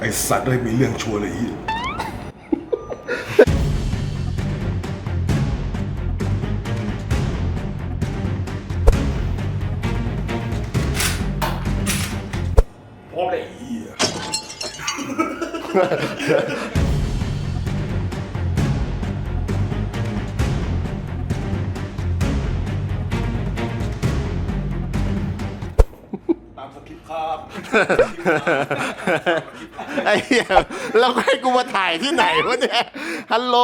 ไอสัตว์ได้มีเรื่องชัวร์เลยอีพร้อมเลยอี ครับไอ้เหี้ยแล้วให้กูมาถ่ายที่ไหนวะเนี่ย ฮัลโหล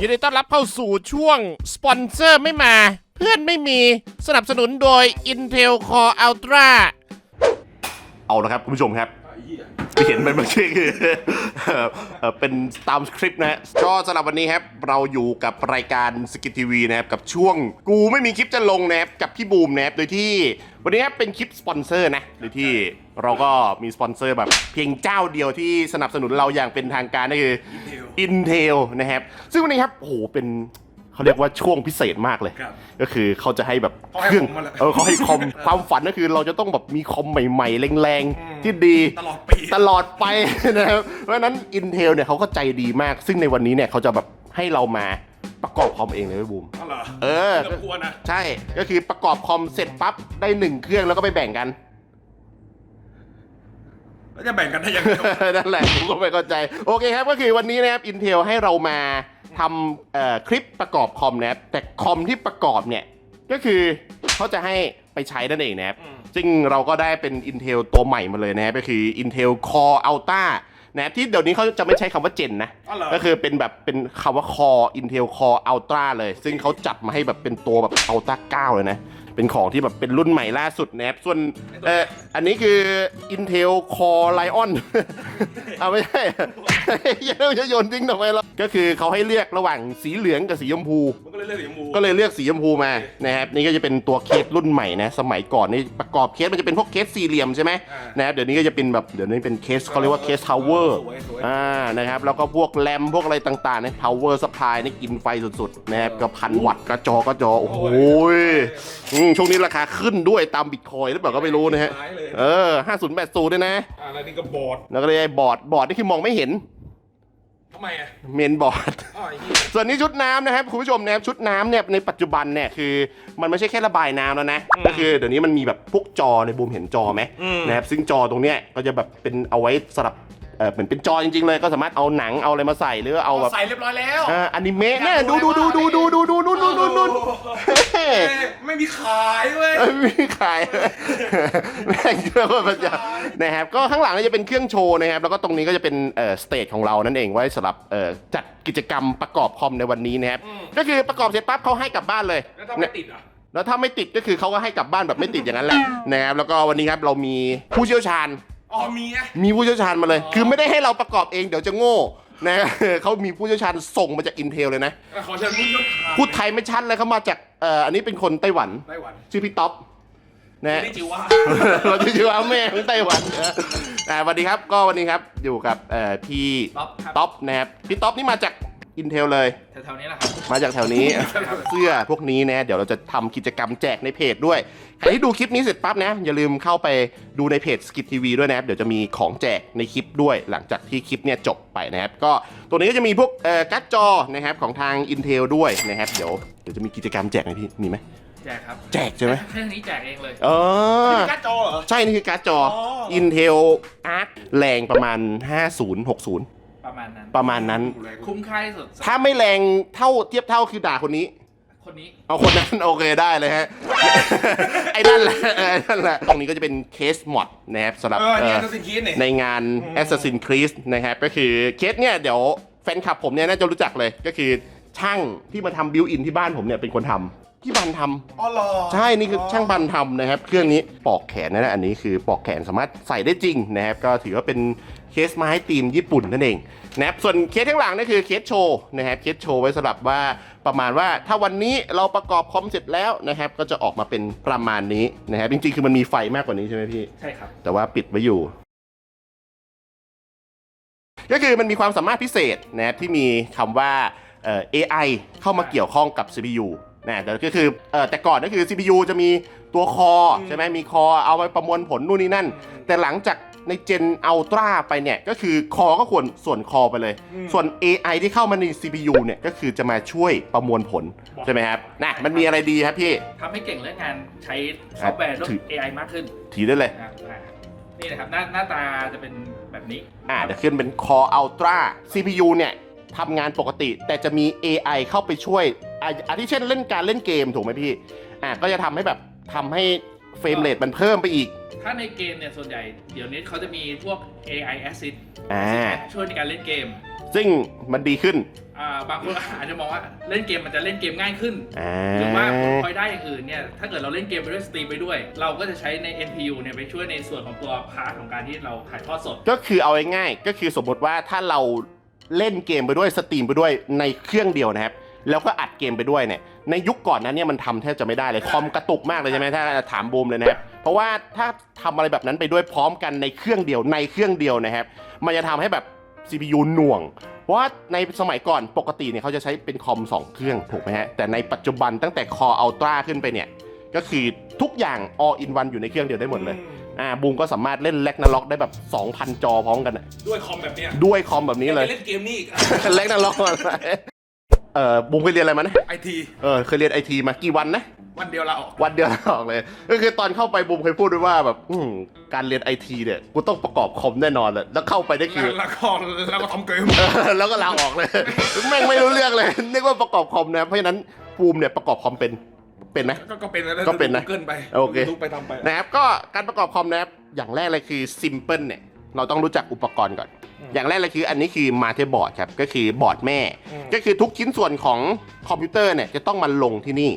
ยินดีต้อนรับเข้าสู่ช่วง สปอนเซอร์ไม่มา เพื่อนไม่มีสนับสนุนโดย Intel Core Ultra เอาละครับ คุณผู้ชมครับไอ้เห็นเป็นเมื่อกี้คือเอ่อเอ่อเป็นตามสคริปต์นะฮะก็สำหรับวันนี้ครับ เราอยู่กับรายการสกิททีวีนะครับ กับช่วงกูไม่มีคลิปจะลงนะครับ กับพี่บูมนะครับ โดยที่ วันนี้ครับเป็นคลิปสปอนเซอร์นะโดยที่เราก็มีสปอนเซอร์แบบเพียงเจ้าเดียวที่สนับสนุนเราอย่างเป็นทางการนั่นคือ Intel นะครับ ซึ่งวันนี้ครับโอ้โหเป็นเขาเรียกว่าช่วงพิเศษมากเลย ครับก็คือเขาจะให้แบบเขาให้เครื่องผมมาแล้วเออเขาให้คอมความฝันก็คือเราจะต้องแบบมีคอมใหม่ๆแรงๆที่ดี ตลอดปี ตลอดไป นะครับ เพราะฉะนั้น Intel เนี่ยเขาก็ใจดีมาก ซึ่งในวันนี้เนี่ยเขาจะแบบให้เรามา ประกอบคอมเองเลยเว้ยบูม อ๋อเหรอเออไม่ต้องกลัวนะใช่ ก็คือประกอบคอมเสร็จปั๊บได้หนึ่งเครื่องแล้วก็ไปแบ่งกัน แล้วจะแบ่งกันได้ยังไง นั่นแหละผมก็ไม่เข้าใจ โอเคครับก็คือวันนี้นะครับ Intel ให้เรามาทำเอ่อคลิปประกอบคอมนะครับแต่คอมที่ประกอบเนี่ย ก็คือเขาจะให้ไปใช้นั่นเองนะครับซึ่งเราก็ได้เป็น Intel ตัวใหม่มาเลยนะครับก็คือ Intel Core Ultra นะครับที่เดี๋ยวนี้เขาจะไม่ใช้คำว่าเจนนะ อ๋อเหรอ ก็คือเป็นแบบเป็นคำว่า Core Intel Core Ultra เลย ซึ่งเขาจัดมาให้แบบเป็นตัวแบบ Ultra 9 เลยนะ เป็นของที่แบบเป็นรุ่นใหม่ล่าสุดนะครับ ส่วนเอออันนี้คือ Intel Core Lion เอาไม่ใช่ ยังจะโยนทิ้งทำไมล่ะก็คือเขาให้เลือกระหว่างสีเหลืองกับสีชมพู มันก็เลยเลือกสีชมพูก็เลยเลือกสีชมพูมานะครับนี่ก็จะเป็นตัวเคสรุ่นใหม่นะสมัยก่อนนี่ประกอบเคสมันจะเป็นพวกเคสสี่เหลี่ยมใช่ไหมนะครับเดี๋ยวนี้ก็จะเป็นแบบเดี๋ยวนี้เป็นเคสเขาเรียกว่าเคสทาวเวอร์สวยสวยอ่านะครับแล้วก็พวกแรมพวกอะไรต่างๆเนี่ย power supply นี่กินไฟสุดๆนะครับก็พันวัตต์กระจอกระจอโอ้โหอืมช่วงนี้ราคาขึ้นด้วยตามบิตคอยหรือเปล่าก็ไม่รู้นะฮะท้ายเลยเออ5080ด้วยนะอ่าแล้วนี่ก็บอร์ดแล้วก็ได้บอร์ดบอร์ดนี่คือมองไม่เห็น ทำไมอะเมนบอร์ด อ๋อไอ้เหี้ยส่วนนี้ชุดน้ำนะครับคุณผู้ชมนะครับชุดน้ำเนี่ยในปัจจุบันเนี่ยคือมันไม่ใช่แค่ระบายน้ำแล้วนะก็คือเดี๋ยวนี้มันมีแบบพวกจอในบูมเห็นจอไหมนะครับซึ่งจอตรงเนี้ยก็จะแบบเป็นเอาไว้สำหรับ เออเหมือนเป็นจอจริงๆเลยก็สามารถเอาหนังเอาอะไรมาใส่หรือเอาแบบใส่เรียบร้อยแล้ว อ่าอนิเมะเนี่ยดูดูดูดูดูดูดูนู่นนู่นนู่นนู่นไม่มีขายเว้ย ไม่มีขายแม่งเยอะมากนะครับก็ข้างหลังก็จะเป็นเครื่องโชว์นะครับแล้วก็ตรงนี้ก็จะเป็นเอ่อสเตจของเรานั่นเองไว้สำหรับเอ่อจัดกิจกรรมประกอบคอมในวันนี้นะครับก็คือประกอบเสร็จปั๊บเขาให้กลับบ้านเลย แล้วถ้าไม่ติดอะ แล้วถ้าไม่ติดก็คือเขาก็ให้กลับบ้านแบบไม่ติดอย่างนั้นแหละนะครับแล้วก็วันนี้ครับเรามีผู้เชี่ยวชาญ อ๋อมีอะมีผู้เชี่ยวชาญมาเลย คือไม่ได้ให้เราประกอบเองเดี๋ยวจะโง่นะ เขามีผู้เชี่ยวชาญส่งมาจาก Intel เลยนะขอเชิญผู้เชี่ยวชาญพูดไทยไม่ชัดเลยเขามาจากเอ่ออันนี้เป็นคนไต้หวัน ไต้หวันชื่อพี่ต๊อปนะ นี่ จิวว่า เราจะชื่อว่าแม่ของไต้หวันอ่าสวัสดีครับก็วันนี้ครับอยู่กับเอ่อพี่ต๊อปครับ ต๊อปนะครับพี่ต๊อปนี่มาจาก Intel เลย แถวๆนี้แหละครับ มาจากแถวนี้ เสื้อพวกนี้นะเดี๋ยวเราจะทำกิจกรรมแจกในเพจด้วยใครที่ดูคลิปนี้เสร็จปั๊บนะ อย่าลืมเข้าไปดูในเพจสกิททีวีด้วยนะครับ เดี๋ยวจะมีของแจกในคลิปด้วย หลังจากที่คลิปเนี่ยจบไปนะครับ ก็ตัวนี้ก็จะมีพวกเอ่อการ์ดจอนะครับของทาง Intel ด้วยนะครับเดี๋ยวเดี๋ยวจะมีกิจกรรมแจกไหมพี่มีไหมแจกครับแจกใช่ไหมเครื่องนี้แจกเองเลยเออการ์ดจอเหรอ ใช่ นี่คือการ์ดจอ อ๋อ Intel Arc แรงประมาณ 5060 ประมาณนั้น ประมาณนั้น คุ้มค่าที่สุดถ้าไม่แรงเท่าเทียบเท่าคือด่าคนนี้ คนนี้ เอาคนนั้นโอเคได้เลยฮะ ไอ้นั่นแหละเออไอ้นั่นแหละตรงนี้ก็จะเป็นเคสมอดนะครับสำหรับเออเนี่ยเอ่อก็สิงคีดเนี่ย ในงาน Assassin's Creed นะครับก็คือเคสเนี่ยเดี๋ยวแฟนคลับผมเนี่ยน่าจะรู้จักเลยก็คือช่างที่มาทำบิวอินที่บ้านผมเนี่ยเป็นคนทำที่บันทำอ๋อเหรอใช่นี่คือช่างบันทำนะครับ เครื่องนี้ปอกแขนนะนะอันนี้คือปอกแขนสามารถใส่ได้จริงนะครับก็ถือว่าเป็น เคสไม้ตีมญี่ปุ่นนั่นเองนะครับส่วนเคสข้างหลังนี่คือเคสโชว์นะครับเคสโชว์ไว้สำหรับว่าประมาณว่าถ้าวันนี้เราประกอบคอมเสร็จแล้วนะครับก็จะออกมาเป็นประมาณนี้นะครับจริงๆคือมันมีไฟมากกว่านี้ใช่ไหมพี่ ใช่ครับ แต่ว่าปิดไว้อยู่ ก็คือมันมีความสามารถพิเศษนะครับที่มีคำว่าเอ่อ AI เข้ามาเกี่ยวข้องกับ CPU นะแต่ก็คือเอ่อแต่ก่อนก็คือ CPU จะมีตัวคอใช่ไหมมีคอเอาไว้ประมวลผลนู่นนี่นั่น แต่หลังจาก ในเจนอัลตร้าไปเนี่ยก็คือคอก็ควรส่วนคอไปเลย ส่วน AI ที่เข้ามาใน CPU เนี่ยก็คือจะมาช่วยประมวลผล ใช่ไหมครับนะมันมีอะไรดีครับพี่ ทำให้เก่งเรื่องงานใช้ซอฟต์แวร์ด้วยถือ AI มากขึ้นถือได้เลย นะครับอ่านี่นะครับหน้าหน้าตาจะเป็นแบบนี้ อ่าเดี๋ยวขึ้นเป็น Core Ultra CPU เนี่ยทำงานปกติ แต่จะมี AI เข้าไปช่วยอ่าอาทิเช่นเล่นการเล่นเกมถูกไหมพี่อ่าก็จะทำให้แบบทำให้ เฟรมเรทมันเพิ่มไปอีก ถ้าในเกมเนี่ยส่วนใหญ่เดี๋ยวนี้เขาจะมีพวก AI assist อ่า ช่วยในการเล่นเกมซึ่งมันดีขึ้นอ่าบางคนอาจจะมองว่าเล่นเกมมันจะเล่นเกมง่ายขึ้น อ่าหรือว่าผลพลอยได้อย่างอื่นเนี่ย ถ้าเกิดเราเล่นเกมไปด้วยสตรีมไปด้วย เราก็จะใช้ใน NPU เนี่ยไปช่วยในส่วนของตัวพาร์ทของการที่เราถ่ายทอดสด ก็คือเอาง่ายๆก็คือสมมติว่าถ้าเราเล่นเกมไปด้วยสตรีมไปด้วยในเครื่องเดียวนะครับ แล้วก็อัดเกมไปด้วยเนี่ยในยุคก่อนนั้นเนี่ยมันทำแทบจะไม่ได้เลยคอมกระตุกมากเลยใช่ไหมถ้าถามบูมเลยนะครับเพราะว่าถ้าทำอะไรแบบนั้นไปด้วยพร้อมกันในเครื่องเดียวในเครื่องเดียวนะครับ มันจะทำให้แบบ CPU หน่วง เพราะว่าในสมัยก่อนปกติเนี่ยเขาจะใช้เป็นคอม 2 เครื่องถูกไหมฮะแต่ในปัจจุบันตั้งแต่ Core Ultra ขึ้นไปเนี่ยก็คือทุกอย่าง all in one อยู่ในเครื่องเดียวได้หมดเลยอ่าบูมก็สามารถเล่นแล็กนาล็อกได้แบบ 2,000 จอพร้อมกันอะด้วยคอมแบบเนี้ยด้วยคอมแบบนี้เลยไปเล่นเกมนี่อีกเล็กนาล็อกเออบูมเคยเรียนอะไรมานะไอทีเออเคยเรียนไอทีมากี่วันนะ วันเดียวลาออก วันเดียวออกเลย ก็คือตอนเข้าไปบูมเคยพูดด้วยว่าแบบอืมการเรียนไอทีเนี่ยกูต้องประกอบคอมแน่นอนเลยแล้วเข้าไปได้คือ แล้วก็แล้วก็ทำเกมเออแล้วก็ลาออกเลย แม่งไม่รู้เรื่องเลยนึกว่าประกอบคอมนะเพราะฉะนั้นภูมิเนี่ยประกอบคอมเป็นเป็นไหม ก็ก็เป็นแล้วก็เป็นนะเกินไปโอเค ทุกไปทำไป นะครับก็การประกอบคอมนะครับอย่างแรกเลยคือ simple เนี่ยเราต้องรู้จักอุปกรณ์ก่อน อย่างแรกเลยคืออันนี้คือ motherboard ครับก็คือบอร์ดแม่ ก็คือทุกชิ้นส่วนของคอมพิวเตอร์เนี่ยจะต้องมาลงที่นี่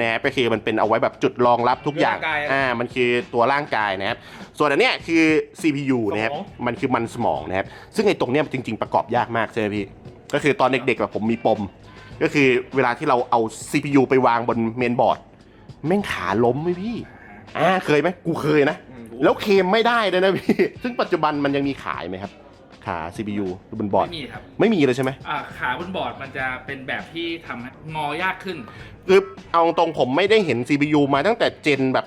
นะครับก็คือมันเป็นเอาไว้แบบจุดรองรับทุกอย่างร่างกายอะอ่ามันคือตัวร่างกายนะครับส่วนอันเนี้ยคือ CPU นะครับสมองมันคือมันสมองนะครับซึ่งไอ้ตรงเนี้ยจริง ๆ ประกอบยากมากใช่ไหมพี่ก็คือตอนเด็กๆแบบผมมีปม ก็คือเวลาที่เราเอา CPU ไปวางบนเมนบอร์ดแม่งขาล้มไหมพี่อ่าเคยไหมกูเคยนะอืมแล้วเคลมไม่ได้เลยนะพี่ ซึ่งปัจจุบันมันยังมีขายไหมครับ ขา CPU บนบอร์ด ไม่มีครับไม่มีเลยใช่ไหมอ่าขาบนบอร์ดมันจะเป็นแบบที่ทำให้งอยากขึ้น คือเอาตรงๆผมไม่ได้เห็น CPU มาตั้งแต่เจนแบบ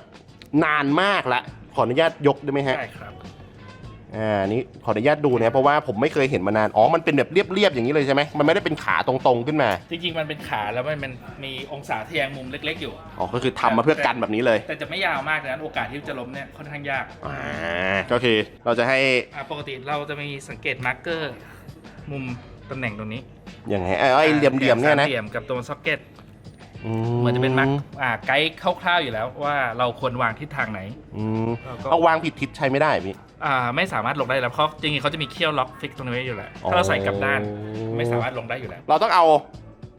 นานมากละ ขออนุญาตยกได้ไหมฮะ ใช่ครับ อ่านี่ขออนุญาตดูนะเพราะว่าผมไม่เคยเห็นมานาน อ๋อ มันเป็นแบบเรียบๆอย่างนี้เลยใช่ไหมมันไม่ได้เป็นขาตรงๆขึ้นมา จริงๆมันเป็นขาแล้วมันมันมีองศาทะแยงมุมเล็ก ๆ อยู่ อ๋อ ก็คือทำมาเพื่อกันแบบนี้เลย แต่จะไม่ยาวมากดังนั้นโอกาสที่จะล้มเนี่ยค่อนข้างยากอ่า ก็คือเราจะให้อ่าปกติเราจะมีสังเกตมาร์กเกอร์ มุมตำแหน่งตรงนี้อย่างไงไอ้ไอ้เหลี่ยมๆเนี่ยนะสาเหลี่ยมกับตัวซ็อกเก็ตอืเหมือนจะเป็นมาร์กอ่าไกด์คร่าวๆอยู่แล้วว่าเราควรวางทิศทางไหน อืมแล้วก็ เอาวางผิดทิศใช้ไม่ได้พี่ อ่าไม่สามารถลงได้แล้วเพราะจริงๆเขาจะมีเขี้ยวล็อกฟิกตรงนี้ไว้อยู่แล้วถ้าเราใส่กลับด้านไม่สามารถลงได้อยู่แล้ว เราต้องเอา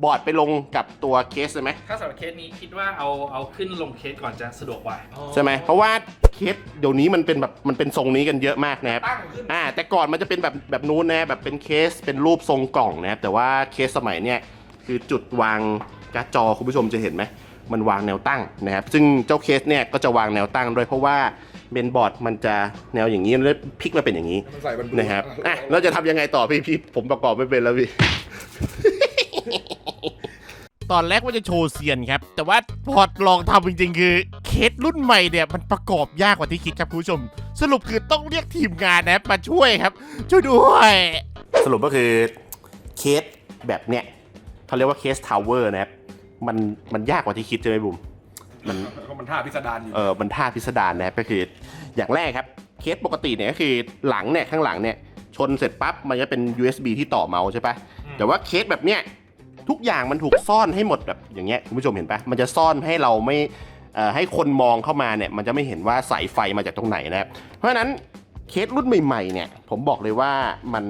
บอร์ดไปลงกับตัวเคสเลยไหมถ้าสำหรับเคสนี้คิดว่าเอาเอาขึ้นลงเคสก่อนจะสะดวกกว่าใช่ไหมเพราะว่าเคสเดี๋ยวนี้มันเป็นแบบมันเป็นทรงนี้กันเยอะมากนะครับตั้งขึ้นอ่าแต่ก่อนมันจะเป็นแบบแบบนู้นนะแบบเป็นเคสเป็นรูปทรงกล่องนะครับแต่ว่าเคสสมัยเนี้ยคือจุดวางการ์ดจอคุณผู้ชมจะเห็นไหมมันวางแนวตั้งนะครับซึ่งเจ้าเคสเนี่ยก็จะวางแนวตั้งด้วยเพราะว่า เมนบอร์ดมันจะแนวอย่างนี้แล้วพลิกมาเป็นอย่างนี้มันใส่บรรทุก นะครับอะเราจะทำยังไงต่อพี่พี่ผมประกอบไม่เป็นแล้วพี่ ตอนแรกว่าจะโชว์เซียนครับ แต่ว่าพอลองทำจริงๆ คือเคสรุ่นใหม่เนี่ยมันประกอบยากกว่าที่คิดครับคุณผู้ชม สรุปคือต้องเรียกทีมงานนะครับมาช่วยครับ ช่วยด้วย สรุปก็คือเคสแบบเนี้ยเขาเรียกว่าเคสทาวเวอร์นะครับ มันมันยากกว่าที่คิดใช่ไหมบุ๋ม มันก็มันท่าพิสดารอยู่เออมันท่าพิสดารนะครับก็คืออย่างแรกครับเคสปกติเนี่ยก็คือหลังเนี่ยข้างหลังเนี่ยชนเสร็จปั๊บมันจะเป็น USB ที่ต่อเมาส์ใช่ปะแต่ว่าเคสแบบเนี้ยทุกอย่างมันถูกซ่อนให้หมดแบบอย่างเงี้ยคุณผู้ชมเห็นปะมันจะซ่อนให้เราไม่เอ่อให้คนมองเข้ามาเนี่ยมันจะไม่เห็นว่าสายไฟมาจากตรงไหนนะครับเพราะฉะนั้นเคสรุ่นใหม่ๆเนี่ยผมบอกเลยว่ามัน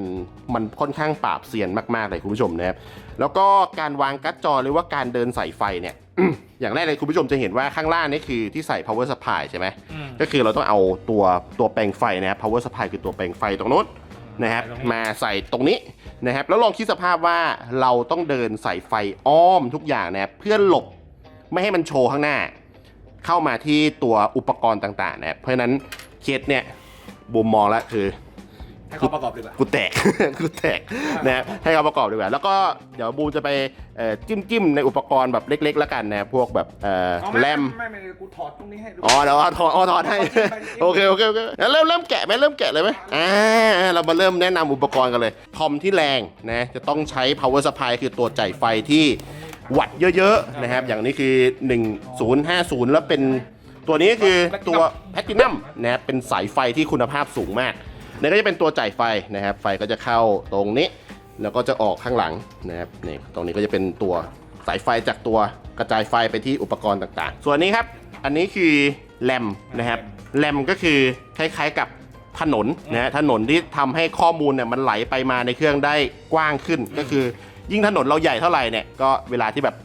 มันค่อนข้างปราบเซียนมากๆเลยคุณผู้ชมนะครับแล้วก็การวางการ์ดจอหรือว่าการเดินสายไฟเนี่ย อย่างแรกเลยคุณผู้ชมจะเห็นว่าข้างล่างนี่คือที่ใส่ power supply ใช่ไหมอืมก็คือเราต้องเอาตัวตัวแปลงไฟนะครับ power supply คือตัวแปลงไฟตรงนู้นนะครับตรงนี้มาใส่ตรงนี้นะครับ แล้วลองคิดสภาพว่าเราต้องเดินใส่ไฟอ้อมทุกอย่างนะครับเพื่อหลบไม่ให้มันโชว์ข้างหน้า เข้ามาที่ตัวอุปกรณ์ต่างๆนะครับเพราะฉะนั้นเคสเนี่ยบูมมองแล้วคือ ให้เขาประกอบดีกว่า กูแตก กูแตกนะให้เขาประกอบดีกว่า แล้วก็เดี๋ยวบูมจะไปเอ่อจิ้มจิ้มในอุปกรณ์แบบเล็กๆแล้วกันนะพวกแบบเอ่อเอาไม่แรม ไม่ไม่ไม่กูถอดตรงนี้ให้ดู อ๋อเดี๋ยวเอาถอดเอาถอดให้เอาจิ้มไปจิ้มโอเคโอเคโอเคงั้นเริ่มเริ่มแกะไหมเริ่มแกะเลยไหมอ่าเรามาเริ่มแนะนำอุปกรณ์กันเลยคอมที่แรงนะจะต้องใช้ power supply คือตัวจ่ายไฟที่วัดเยอะๆนะครับ อย่างนี้คือ 1050 แล้วเป็นตัวนี้คือตัวแพทินัมนะครับเป็นสายไฟที่คุณภาพสูงมาก นี่ก็จะเป็นตัวจ่ายไฟนะครับ ไฟก็จะเข้าตรงนี้ แล้วก็จะออกข้างหลังนะครับนี่ตรงนี้ก็จะเป็นตัวสายไฟจากตัวกระจายไฟไปที่อุปกรณ์ต่างๆ ส่วนนี้ครับ อันนี้คือแรมนะครับแรมก็คือคล้ายๆกับถนนนะฮะถนนที่ทำให้ข้อมูลเนี่ยมันไหลไปมาในเครื่องได้กว้างขึ้น ก็คือยิ่งถนนเราใหญ่เท่าไหร่เนี่ยก็เวลาที่แบบ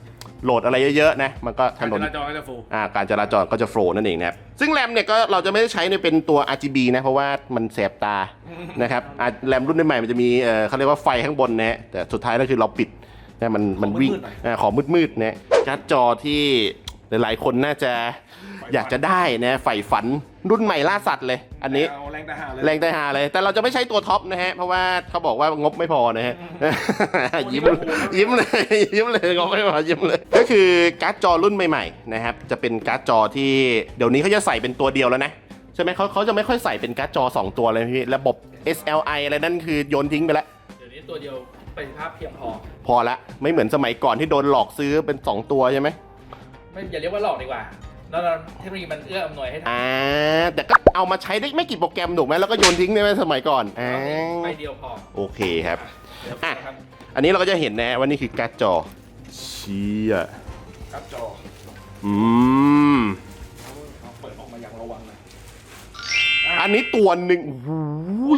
โหลดอะไรเยอะๆนะมันก็ถการนจนราจรก็จะฟูอ่าการจราจรก็จะโฟล์นั่นเองนะครับซึ่งแรมเนี่ยก็เราจะไม่ได้ใช้ในเป็นตัว RGB นะเพราะว่ามันแสบตานะครับอ่าแรมรุ่นใหม่ๆมันจะมีเอ่อเขาเรียกว่าไฟข้างบนนะฮะแต่สุดท้ายก็คือเราปิดนะมันมันวิ่งอ่าขอมืดๆนะการ์ดจอที่หลายๆคนน่าจะอยากจะได้นะใฝ่ฝัน รุ่นใหม่ล่าสัตว์เลย อันนี้เอาแรงแต่หาเลยแรงแต่หาเลย แต่เราจะไม่ใช้ตัวท็อปนะฮะ เพราะว่าเขาบอกว่างบไม่พอนะฮะ ยิ้มยิ้มเลยยิ้มเลยงบไม่พอยิ้มเลย ก็คือการ์ดจอรุ่นใหม่ๆนะครับ จะเป็นการ์ดจอที่เดี๋ยวนี้เขาจะใส่เป็นตัวเดียวแล้วนะใช่ไหมเขาเขาจะไม่ค่อยใส่เป็นการ์ดจอ 2 ตัวเลยพี่ระบบ SLI อะไรนั่นคือโยนทิ้งไปแล้วเดี๋ยวนี้ตัวเดียวประสิทธิภาพเพียงพอ พอละไม่เหมือนสมัยก่อนที่โดนหลอกซื้อเป็น 2 ตัวใช่ไหมไม่อย่าเรียกว่าหลอกดีกว่า แล้วเราเทคโนโลยีมันเอื้ออำนวยให้ทอ่าแต่ก็เอามาใช้ได้ไม่กี่โปรแกรมถูกไหมแล้วก็โยนทิ้งได้ไหมสมัยก่อนอ่าำไปเดียวพอโอเคครับ เดี๋ยวอะนะครับอันนี้เราก็จะเห็นนะว่านี่คือการ์ดจอเชี่ยครับจออืมเอาเปิดออกมาอย่างระวังนะอันนี้ตัวหนึ่งโอ้โห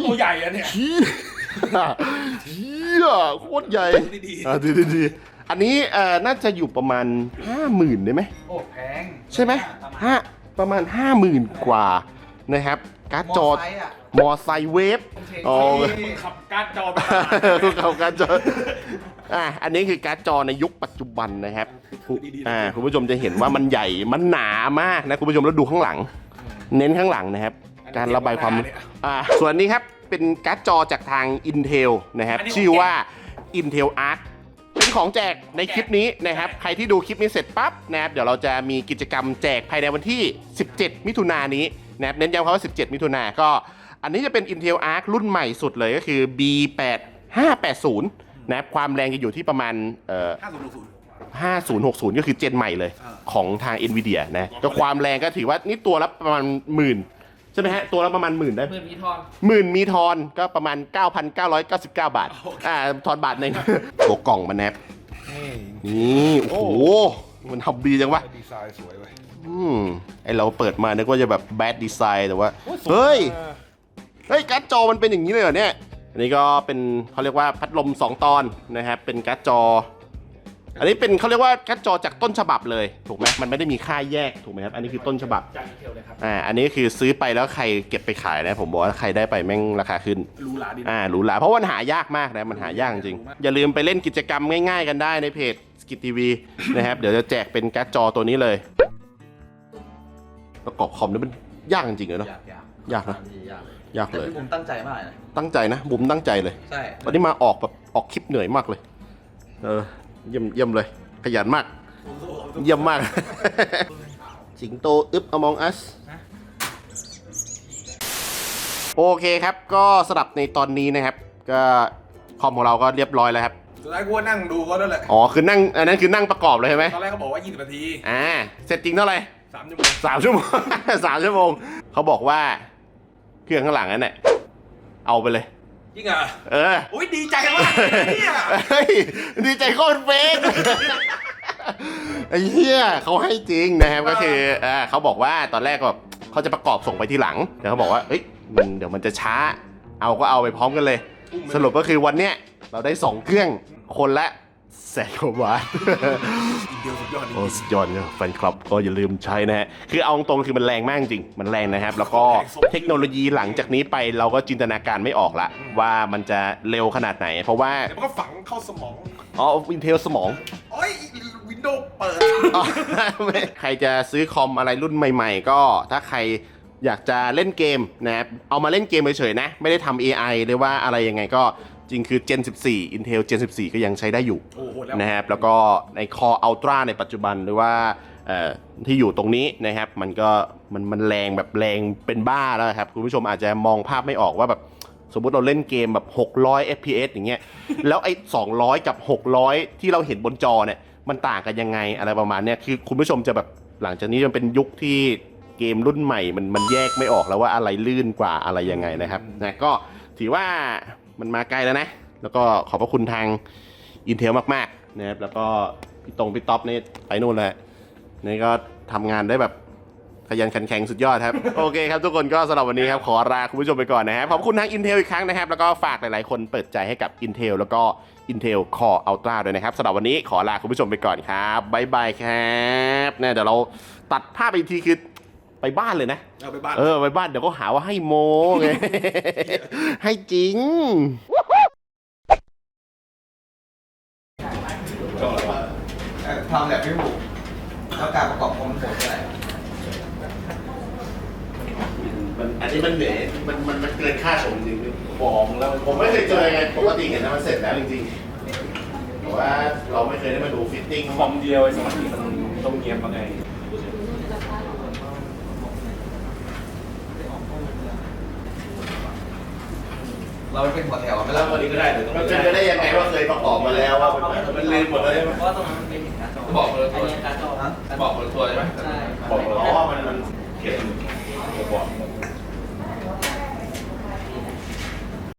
ตัวใหญ่อะเนี่ย เชี่ยเชี่ยโคตรใหญ่ดีๆ อะดีดีดีอันนี้เอ่อน่าจะอยู่ประมาณห้าหมื่นได้ไหมโอ้แพ งใช่ไหมห้าประมาณห้าหมื่นกว่านะครับ การ์ดจอมอไซค์เวฟอ๋อ มึงขับการ์ดจอไปคือเขาการ์ดจออะอันนี้คือการ์ดจอในยุคปัจจุบันนะครับดีๆอ่าคุณผู้ชมจะเห็นว่ามันใหญ่ มันหนามากนะคุณผู้ชมแล้วดูข้างหลัง เน้นข้างหลังนะครับ การระบายความอ่าส่วนนี้ครับเป็นการ์ดจอจากทาง Intel นะครับ ชื่อว่า Intel Arc เป็นของแจกในคลิปนี้นะครับใครที่ดูคลิปนี้เสร็จปั๊บนะครับเดี๋ยวเราจะมีกิจกรรมแจกภายในวันที่ 17 มิถุนายนนี้นะครับเน้นย้ำคำว่า 17 มิถุนายนก็ อันนี้จะเป็น Intel Arc รุ่นใหม่สุดเลยก็คือ B8580 นะครับความแรงจะอยู่ที่ประมาณเอ่อ ห้าศูนย์หกศูนย์ 5060 ก็คือเจนใหม่เลยอ่าของทาง NVIDIA นะก็ความแรงก็ถือว่านี่ตัวละประมาณหมื่น ใช่ไหมฮะ ตัวละประมาณหมื่นได้หมื่นมีทอนหมื่นมีทอนก็ประมาณ 9,999 บาท อ่า ทอนบาทหนึ่งตัวกล่องมันแนบนี่ โอ้โห มันทำดีจังวะ ดีไซน์สวยเว้ยอืมไอเราเปิดมานึกว่าจะแบบแบดดีไซน์แต่ว่า เฮ้ย เฮ้ย การ์ดจอมันเป็นอย่างนี้เลยเหรอเนี่ย อันนี้ก็เป็นเขาเรียกว่าพัดลม 2 ตอนนะครับ เป็นการ์ดจอ อันนี้เป็นเขาเรียกว่าการ์ดจอจากต้นฉบับเลยถูกไหมมันไม่ได้มีค่าแยกถูกไหมครับ อันนี้คือต้นฉบับจากดีเทลเลยครับอ่าอันนี้คือซื้อไปแล้วใครเก็บไปขายนะผมบอกว่าใครได้ไปแม่งราคาขึ้นหรูหราดีนะอ่าหรูหราเพราะว่ามันหายากมากนะมันหายากจริงอย่าลืมไปเล่นกิจกรรมง่ายๆ กันได้ในเพจสกิททีวีนะครับเดี๋ยวจะแจกเป็นการ์ดจอตัวนี้เลย ประกอบคอมนี่มันยากจริงๆเลยเนาะยากยากยากนะยากเลยยากแต่เลย พี่ผมตั้งใจมากเลยนะตั้งใจนะบุ๋มตั้งใจเลย ใช่วันนี้มาออกแบบออกคลิปเหนื่อยมากเลย เออ เยี่ยมเยี่ยมเลย ขยันมาก เยี่ยมมาก สิงโตอึบ Among Us โอเคครับ ก็สำหรับในตอนนี้นะครับ ก็คอมของเราก็เรียบร้อยแล้วครับ สุดท้ายกูก็นั่งดูก็นั่นแหละ อ๋อ คือนั่ง อันนั้นคือนั่งประกอบเลยใช่ไหมตอนแรกเขาบอกว่า 20 นาทีอ่า เสร็จจริงเท่าไหร่3ชั่วโมงสามชั่วโมง สามชั่วโมง เขาบอกว่า เครื่องข้างหลังนั้นเนี่ยเอาไปเลย จริงเหรอเอออุ้ยดีใจมากเลยเนี่ยเฮ้ยดีใจโคตรเฟกไอ้เหี้ยเขาให้จริงนะครับก็คืออ่าเขาบอกว่าตอนแรกแบบเขาจะประกอบส่งไปที่หลังแต่เขาบอกว่าเอ้ยมันเดี๋ยวมันจะช้า เอาก็เอาไปพร้อมกันเลย สรุปก็คือวันเนี้ยเราได้สองเครื่องคนละ แสนกว่าบาทอีกเดียวสุดยอดจริงโอ้สุดยอดเนี่ยแฟนคลับก็อย่าลืมใช้นะฮะ คือเอาตรงๆคือมันแรงมากจริง มันแรงนะครับ แล้วก็เทคโนโลยีหลังจากนี้ไปเราก็จินตนาการไม่ออกละ ว่ามันจะเร็วขนาดไหน เพราะว่าเดี๋ยวมันก็ฝังเข้าสมองอ๋ออินเทลสมอง โอ้ยวินโดว์เปิด อ๋อใครจะซื้อคอมอะไรรุ่นใหม่ๆ ก็ถ้าใครอยากจะเล่นเกมนะครับเอามาเล่นเกมเฉยๆนะ ไม่ได้ทำ AI หรือว่าอะไรยังไงก็ จริงคือ Gen 14 Intel Gen 14 ก็ยังใช้ได้อยู่โอ้โหแล้วนะครับแล้วก็ใน Core Ultra ในปัจจุบันหรือว่าเอ่อที่อยู่ตรงนี้นะครับ มันก็มันมันแรงแบบแรงเป็นบ้าแล้วครับ คุณผู้ชมอาจจะมองภาพไม่ออกว่าแบบสมมุติเราเล่นเกมแบบ 600 FPS อย่างเงี้ย แล้วไอ้200 กับ 600 ที่เราเห็นบนจอเนี่ย มันต่างกันยังไงอะไรประมาณเนี้ย คือคุณผู้ชมจะแบบหลังจากนี้มันเป็นยุคที่เกมรุ่นใหม่ มันมันแยกไม่ออกแล้วว่าอะไรลื่นกว่าอะไรยังไงนะครับนะก็ถือว่า มันมาไกล้แล้วนะ แล้วก็ขอบพระคุณทาง Intel มากๆนะครับแล้วก็พี่ตรงพี่ท็อปนี่ไปนู่นเลยนี่ก็ทำงานได้แบบขยันขันแข็งสุดยอดครับ โอเคครับทุกคนก็สำหรับวันนี้ครับ ขอลาคุณผู้ชมไปก่อนนะครับขอบคุณทาง Intel อีกครั้งนะครับ แล้วก็ฝากหลายๆ คนเปิดใจให้กับ Intel แล้วก็ Intel Core Ultra ด้วยนะครับสำหรับวันนี้ขอลาคุณผู้ชมไปก่อนครับบ๊ายบายครับเนี่ยเดี๋ยวเราตัดภาพไปอีกทีคือ ไปบ้านเลยนะ เอาไปบ้านเออไปบ้านเดี๋ยวก็หาว่าให้โมไง ให้จริงทำแบบไม่ถูกแล้วการประกอบความโหดอะไรมันอันนี้มันเหนื่อยมันมันมันเกินค่าผมจริงๆบอกแล้วผมไม่เคยเจอไงปกติเห็นนะมันเสร็จแล้วจริงๆแต่ว่าเราไม่เคยได้มาดูฟิตติ้งคอมเดียวไอ้สมัยนี้มันต้องเงียบมาไง เราเป็นหัวแถวไม่แล้รัวบวันนี้ก็ได้เดี๋ยวต้อมันเป็ได้ยังไงว่าเคยประกอบมาแล้วว่ามันมันลืมหมดแล้วยเพราะว่าตรงนั้นมันเป็นหินการ์ดจออันนี้การ์ดจอบอกคนละตัวใช่ไหมใช่ บอกเลยว่ามันมันเขียน